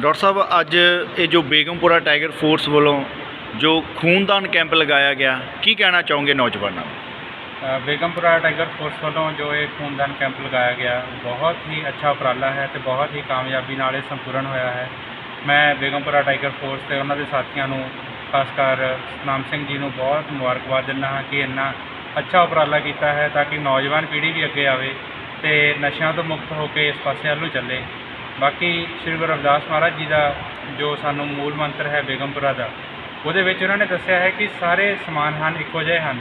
Doctor ਸਾਹਿਬ, ਅੱਜ ਇਹ ਜੋ ਬੇਗਮਪੁਰਾ ਟਾਈਗਰ ਫੋਰਸ ਵੱਲੋਂ ਜੋ ਖੂਨਦਾਨ ਕੈਂਪ ਲਗਾਇਆ ਗਿਆ, ਕੀ ਕਹਿਣਾ ਚਾਹੋਗੇ ਨੌਜਵਾਨਾਂ ਨੂੰ? ਬੇਗਮਪੁਰਾ ਟਾਈਗਰ ਫੋਰਸ ਵੱਲੋਂ ਜੋ ਇਹ ਖੂਨਦਾਨ ਕੈਂਪ ਲਗਾਇਆ ਗਿਆ, ਬਹੁਤ ਹੀ ਅੱਛਾ ਉਪਰਾਲਾ ਹੈ ਤੇ ਬਹੁਤ ਹੀ ਕਾਮਯਾਬੀ ਨਾਲ ਇਹ ਸੰਪੂਰਨ ਹੋਇਆ ਹੈ। ਮੈਂ ਬੇਗਮਪੁਰਾ ਟਾਈਗਰ ਫੋਰਸ ਤੇ ਉਹਨਾਂ ਦੇ ਸਾਥੀਆਂ ਨੂੰ, ਖਾਸ ਕਰ ਸਤਨਾਮ ਸਿੰਘ ਜੀ ਨੂੰ ਬਹੁਤ ਮੁਬਾਰਕਬਾਦ ਦਿੰਦਾ ਹਾਂ ਕਿ ਇੰਨਾ ਅੱਛਾ ਉਪਰਾਲਾ ਕੀਤਾ ਹੈ ਤਾਂ ਕਿ ਨੌਜਵਾਨ ਪੀੜ੍ਹੀ ਵੀ ਅੱਗੇ ਆਵੇ ਤੇ ਨਸ਼ਿਆਂ ਤੋਂ ਮੁਕਤ ਹੋ ਕੇ ਇਸ ਪਾਸੇ ਵੱਲ ਨੂੰ ਚੱਲੇ। ਬਾਕੀ ਸ੍ਰੀ ਗੁਰੂ ਰਵਿਦਾਸ ਮਹਾਰਾਜ ਜੀ ਦਾ ਜੋ ਸਾਨੂੰ ਮੂਲ ਮੰਤਰ ਹੈ ਬੇਗਮਪੁਰਾ ਦਾ, ਉਹਦੇ ਵਿੱਚ ਉਹਨਾਂ ਨੇ ਦੱਸਿਆ ਹੈ ਕਿ ਸਾਰੇ ਸਮਾਨ ਹਨ, ਇੱਕੋ ਜਿਹੇ ਹਨ।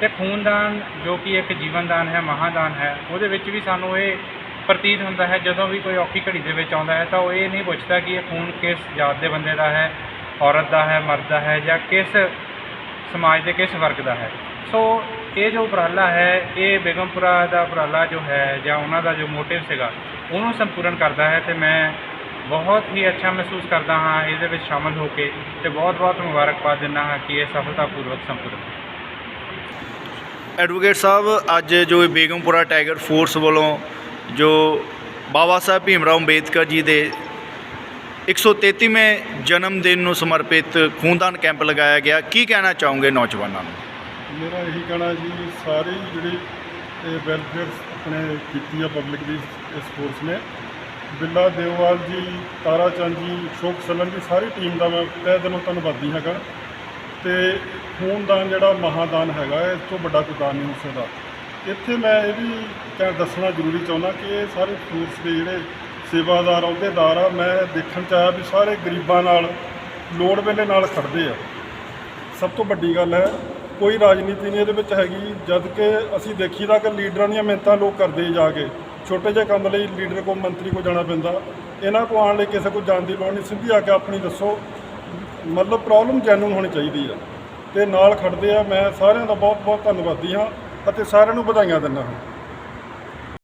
ਤੇ ਖੂਨਦਾਨ ਜੋ ਕਿ ਇੱਕ ਜੀਵਨਦਾਨ ਹੈ, ਮਹਾਦਾਨ ਹੈ, ਉਹਦੇ ਵਿੱਚ ਵੀ ਸਾਨੂੰ ਇਹ ਪ੍ਰਤੀਤ ਹੁੰਦਾ ਹੈ, ਜਦੋਂ ਵੀ ਕੋਈ ਔਖੀ ਘੜੀ ਦੇ ਵਿੱਚ ਆਉਂਦਾ ਹੈ, ਤਾਂ ਉਹ ਇਹ ਨਹੀਂ ਪੁੱਛਦਾ ਕਿ ਇਹ ਖੂਨ ਕਿਸ ਜਾਤ ਦੇ ਬੰਦੇ ਦਾ ਹੈ, ਔਰਤ ਦਾ ਹੈ, ਮਰਦ ਦਾ ਹੈ ਜਾਂ ਕਿਸ ਸਮਾਜ ਦੇ ਕਿਸ ਵਰਗ ਦਾ ਹੈ। ਸੋ ਇਹ ਜੋ ਉਪਰਾਲਾ ਹੈ, ਇਹ ਬੇਗਮਪੁਰਾ ਦਾ ਉਪਰਾਲਾ ਜੋ ਹੈ ਜਾਂ ਉਹਨਾਂ ਦਾ ਜੋ ਮੋਟਿਵ ਸੀਗਾ, ਉਹਨੂੰ ਸੰਪੂਰਨ ਕਰਦਾ ਹੈ ਤੇ ਮੈਂ ਬਹੁਤ ਹੀ ਅੱਛਾ ਮਹਿਸੂਸ ਕਰਦਾ ਹਾਂ, ਇਹਦੇ ਵਿੱਚ ਸ਼ਾਮਲ ਹੋ ਕੇ ਤੇ ਬਹੁਤ ਬਹੁਤ ਮੁਬਾਰਕਬਾਦ ਦਿੰਦਾ ਹਾਂ ਕਿ ਇਹ ਸਫਲਤਾਪੂਰਵਕ ਸੰਪੂਰਨ ਐਡਵੋਕੇਟ ਸਾਹਿਬ, ਅੱਜ ਜੋ ਬੇਗਮਪੁਰਾ ਟਾਈਗਰ ਫੋਰਸ ਵੱਲੋਂ ਜੋ ਬਾਬਾ ਸਾਹਿਬ ਭੀਮ ਰਾਓ ਅੰਬੇਦਕਰ ਜੀ ਦੇ 133ਵੇਂ ਜਨਮ ਦਿਨ ਨੂੰ ਸਮਰਪਿਤ ਖੂਨਦਾਨ ਕੈਂਪ ਲਗਾਇਆ ਗਿਆ, ਕੀ ਕਹਿਣਾ ਚਾਹੋਗੇ ਨੌਜਵਾਨਾਂ ਨੂੰ? ਮੇਰਾ ਇਹੀ ਕਹਿਣਾ ਜੀ, ਸਾਰੀ ਜਿਹੜੀ ਵੈਲਫੇਅਰ ਆਪਣੇ ਕੀਤੀ ਆ ਪਬਲਿਕ ਦੀ ਇਸ ਫੋਰਸ ਨੇ। ਬਿੱਲਾ ਦੇਵਵਾਲ ਜੀ, ਤਾਰਾ ਚੰਦ ਜੀ ਸ਼ੋਕ ਸਲਨ ਦੀ ਸਾਰੀ ਟੀਮ ਦਾ ਮੈਂ ਤਹਿ ਦਿਲੋਂ ਧੰਨਵਾਦੀ ਹੈਗਾ। ਤੇ ਖੂਨਦਾਨ ਜਿਹੜਾ ਮਹਾਦਾਨ ਹੈਗਾ ਇਸ ਤੋਂ ਵੱਡਾ ਕੋਈ ਦਾਨ ਨਹੀਂ ਹੋ ਸਕਦਾ। ਇੱਥੇ ਮੈਂ ਇਹ ਵੀ ਕਹਿ ਦੱਸਣਾ ਜ਼ਰੂਰੀ ਚਾਹੁੰਦਾ ਕਿ ਇਹ ਸਾਰੇ ਫੋਰਸ ਦੇ ਜਿਹੜੇ ਸੇਵਾਦਾਰ ਅਹੁਦੇਦਾਰ ਆ, ਮੈਂ ਦੇਖਣ ਚ ਆਇਆ ਵੀ ਸਾਰੇ ਗਰੀਬਾਂ ਨਾਲ ਲੋੜ ਵੇਲੇ ਨਾਲ ਖੜਦੇ ਆ। ਸਭ ਤੋਂ ਵੱਡੀ ਗੱਲ ਹੈ ਕੋਈ ਰਾਜਨੀਤੀ ਨਹੀਂ ਇਹਦੇ ਵਿੱਚ ਹੈਗੀ। ਜਦ ਕਿ ਅਸੀਂ ਦੇਖੀਦਾ ਕਿ ਲੀਡਰਾਂ ਦੀਆਂ ਮਿਹਨਤਾਂ ਲੋਕ ਕਰਦੇ ਜਾ ਕੇ। ਛੋਟੇ ਜਿਹੇ ਕੰਮ ਲਈ ਲੀਡਰ ਕੋ ਮੰਤਰੀ ਕੋ ਜਾਣਾ ਪੈਂਦਾ। ਇਹਨਾਂ ਕੋ ਆਉਣ ਲਈ ਕਿਸੇ ਕੋ ਜਾਣ ਦੀ ਲੋੜ ਨਹੀਂ। ਸਿੱਧੀ ਆ ਕੇ ਆਪਣੀ ਦੱਸੋ। ਮਤਲਬ ਪ੍ਰੋਬਲਮ ਜੈਨੂਨ ਹੋਣੀ ਚਾਹੀਦੀ ਆ। ਤੇ ਨਾਲ ਖੜਦੇ ਆ। ਮੈਂ ਸਾਰਿਆਂ ਦਾ ਬਹੁਤ ਬਹੁਤ ਧੰਨਵਾਦੀ ਹਾਂ ਅਤੇ ਸਾਰਿਆਂ ਨੂੰ ਵਧਾਈਆਂ ਦਿੰਦਾ ਹਾਂ।